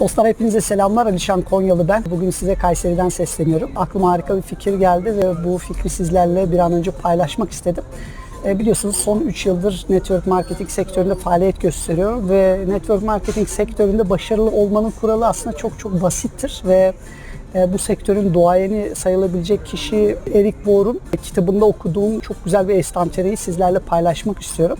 Dostlar hepinize selamlar. Alişan Konyalı ben. Bugün size Kayseri'den sesleniyorum. Aklıma harika bir fikir geldi ve bu fikri sizlerle bir an önce paylaşmak istedim. E, biliyorsunuz son 3 yıldır network marketing sektöründe faaliyet gösteriyor ve network marketing sektöründe başarılı olmanın kuralı aslında çok çok basittir ve e, bu sektörün duayeni sayılabilecek kişi Eric Bohr'un kitabında okuduğum çok güzel bir estantereyi sizlerle paylaşmak istiyorum.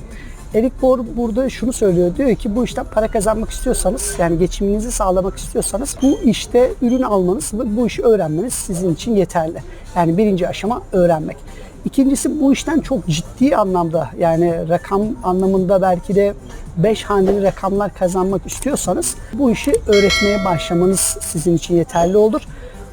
Eric Bohr burada şunu söylüyor. Diyor ki bu işten para kazanmak istiyorsanız yani geçiminizi sağlamak istiyorsanız bu işte ürün almanız ve bu işi öğrenmeniz sizin için yeterli. Yani birinci aşama öğrenmek. İkincisi bu işten çok ciddi anlamda yani rakam anlamında belki de 5 haneli rakamlar kazanmak istiyorsanız bu işi öğretmeye başlamanız sizin için yeterli olur.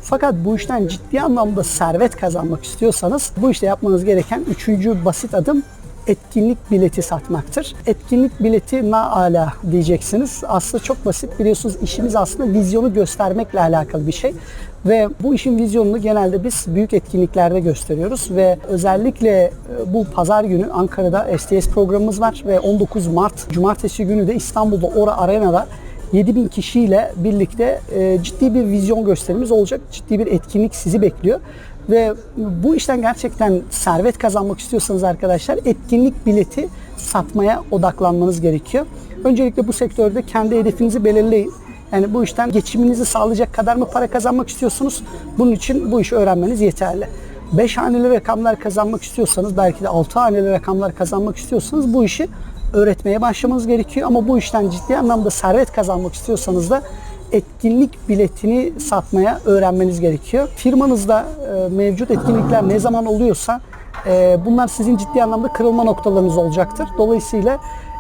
Fakat bu işten ciddi anlamda servet kazanmak istiyorsanız bu işte yapmanız gereken üçüncü basit adım etkinlik bileti satmaktır. Etkinlik bileti na ala diyeceksiniz. Aslında çok basit. Biliyorsunuz işimiz aslında vizyonu göstermekle alakalı bir şey. Ve bu işin vizyonunu genelde biz büyük etkinliklerde gösteriyoruz ve özellikle e, bu pazar günü Ankara'da STS programımız var ve 19 Mart Cumartesi günü de İstanbul'da Ora Arena'da 7000 kişiyle birlikte e, ciddi bir vizyon gösterimiz olacak. Ciddi bir etkinlik sizi bekliyor. Ve bu işten gerçekten servet kazanmak istiyorsanız arkadaşlar etkinlik bileti satmaya odaklanmanız gerekiyor. Öncelikle bu sektörde kendi hedefinizi belirleyin. Yani bu işten geçiminizi sağlayacak kadar mı para kazanmak istiyorsunuz? Bunun için bu işi öğrenmeniz yeterli. 5 haneli rakamlar kazanmak istiyorsanız, belki de 6 haneli rakamlar kazanmak istiyorsanız bu işi öğretmeye başlamanız gerekiyor. Ama bu işten ciddi anlamda servet kazanmak istiyorsanız da etkinlik biletini satmaya öğrenmeniz gerekiyor. Firmanızda e, mevcut etkinlikler ne zaman oluyorsa e, bunlar sizin ciddi anlamda kırılma noktalarınız olacaktır. Dolayısıyla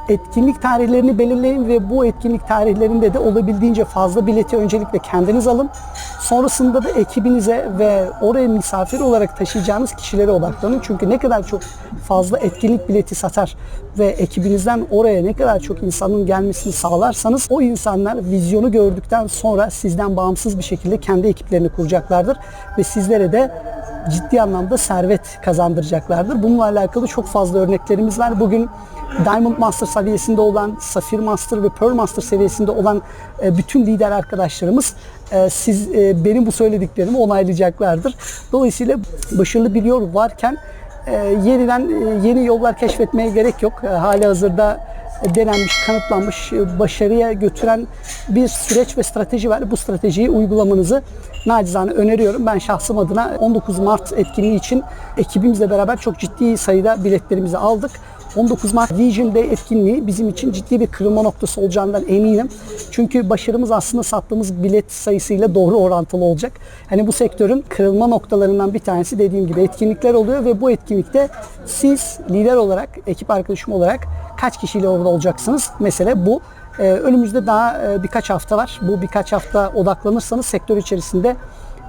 etkinlik tarihlerini belirleyin ve bu etkinlik tarihlerinde de olabildiğince fazla bileti öncelikle kendiniz alın. Sonrasında da ekibinize ve oraya misafir olarak taşıyacağınız kişilere odaklanın. Çünkü ne kadar çok fazla etkinlik bileti satar ve ekibinizden oraya ne kadar çok insanın gelmesini sağlarsanız o insanlar vizyonu gördükten sonra sizden bağımsız bir şekilde kendi ekiplerini kuracaklardır ve sizlere de ciddi anlamda servet kazandıracaklardır. Bununla alakalı çok fazla örneklerimiz var. Bugün Diamond Master seviyesinde olan, Safir Master ve Pearl Master seviyesinde olan e, bütün lider arkadaşlarımız e, siz e, benim bu söylediklerimi onaylayacaklardır. Dolayısıyla başarılı bir yol varken yeniden yeni yollar keşfetmeye gerek yok. Hali hazırda denenmiş, kanıtlanmış, başarıya götüren bir süreç ve strateji var. Bu stratejiyi uygulamanızı nacizane öneriyorum. Ben şahsım adına 19 Mart etkinliği için ekibimizle beraber çok ciddi sayıda biletlerimizi aldık. 19 Mart Vision Day etkinliği bizim için ciddi bir kırılma noktası olacağından eminim. Çünkü başarımız aslında sattığımız bilet sayısıyla doğru orantılı olacak. Hani bu sektörün kırılma noktalarından bir tanesi dediğim gibi etkinlikler oluyor ve bu etkinlikte siz lider olarak, ekip arkadaşım olarak kaç kişiyle orada olacaksınız? Mesele bu. Ee, önümüzde daha e, birkaç hafta var. Bu birkaç hafta odaklanırsanız sektör içerisinde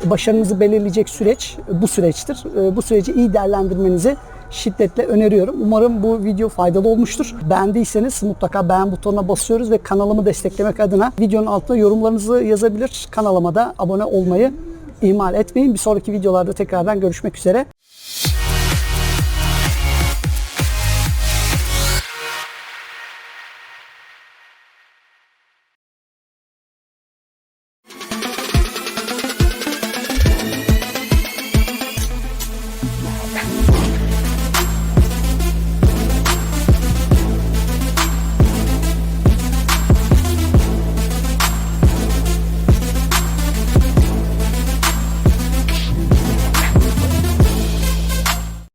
başarınızı belirleyecek süreç bu süreçtir. Ee, bu süreci iyi değerlendirmenizi şiddetle öneriyorum. Umarım bu video faydalı olmuştur. Beğendiyseniz mutlaka beğen butonuna basıyoruz ve kanalımı desteklemek adına videonun altına yorumlarınızı yazabilir. Kanalıma da abone olmayı ihmal etmeyin. Bir sonraki videolarda tekrardan görüşmek üzere.